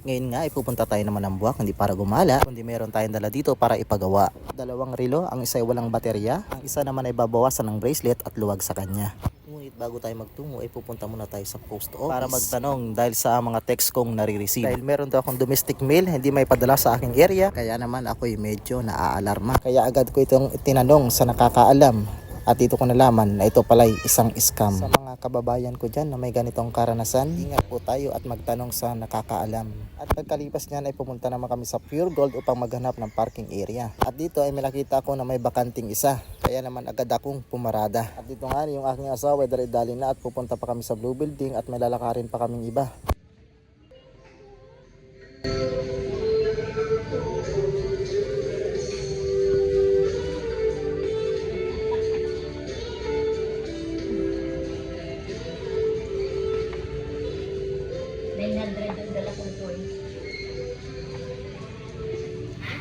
Ngayon nga, ipupunta tayo naman ng buwak, hindi para gumala, kundi meron tayong dala dito para ipagawa. Dalawang relo, ang isa ay walang baterya, ang isa naman ay babawasan ng bracelet at luwag sa kanya. Ngunit bago tayo magtungo, ay pupunta muna tayo sa post office para magtanong dahil sa mga text kong nare-receive. Dahil meron daw akong domestic mail, hindi may padala sa aking area, kaya naman ako'y medyo naaalarma. Kaya agad ko itong tinanong sa nakakaalam at dito ko nalaman na ito pala'y isang scam. Sa mga kababayan ko dyan na may ganitong karanasan, ingat po tayo at magtanong sa nakakaalam. At pagkalipas niyan ay pumunta naman kami sa Pure Gold upang maghanap ng parking area. At dito ay may nakita ko na may bakanting isa. Kaya naman agad akong pumarada. At dito nga yung aking asawa ay dali-dali na at pupunta pa kami sa Blue Building at may lalakarin pa kaming iba.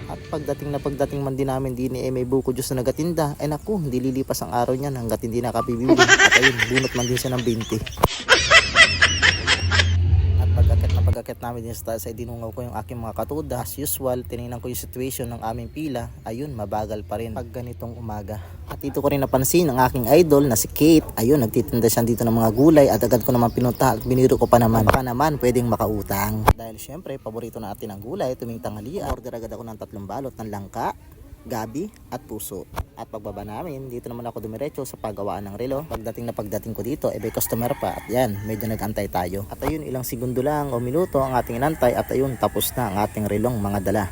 At pagdating na pagdating man din namin din eh, may buko juice na nagatinda. Ay naku, hindi lilipas ang araw niyan hanggat hindi nakapibili. At ayun, bunot man din siya ng 20. Namin sa taas ay dinungaw ko yung aking mga katuda. As usual, tinignan ko yung situation ng aming pila. Ayun, mabagal pa rin pag ganitong umaga. At dito ko rin napansin ang aking idol na si Kate. Ayun, nagtitinda siya dito ng mga gulay at agad ko naman pinunta at biniro ko pa naman. Baka naman pwedeng makautang. Dahil syempre, paborito natin ang gulay tuwing tanghalian. Order agad ako ng tatlong balot ng langka, gabi at puso. At pagbaba namin, dito naman ako dumiretso sa paggawaan ng relo. Pagdating na pagdating ko dito, eh may customer pa. At yan, medyo nagantay tayo. At ayun, ilang segundo lang o minuto ang ating inantay at ayun, tapos na ang ating relong mga dala.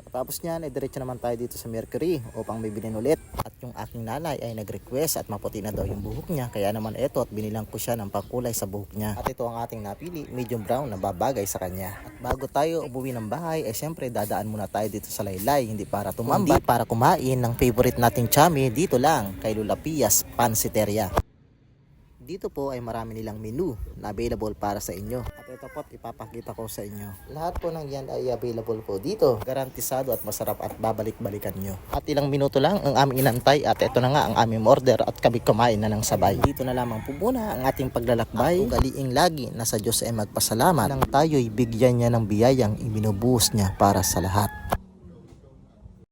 Pagkatapos niyan, ay diretso naman tayo dito sa Mercury upang bibilin ulit. Yung aking nanay ay nag-request at maputi na daw yung buhok niya. Kaya naman eto at binilang ko siya ng pangkulay sa buhok niya. At ito ang ating napili, medium brown na babagay sa kanya. At bago tayo umuwi ng bahay, ay syempre dadaan muna tayo dito sa Laylay. Hindi para tumambay, hindi para kumain ng favorite nating chami dito lang kay Lula Pias Pansiteria. Dito po ay marami nilang menu na available para sa inyo. At ito po, ipapakita ko sa inyo. Lahat po ng yan ay available po dito. Garantisado at masarap at babalik-balikan nyo. At ilang minuto lang ang aming inantay at ito na nga ang aming order at kami kumain na ng sabay. Dito na lamang po muna ang ating paglalakbay. At ugaliing lagi na sa Diyos ay magpasalamat nang tayo'y bigyan niya ng biyayang ibinubuhos niya para sa lahat.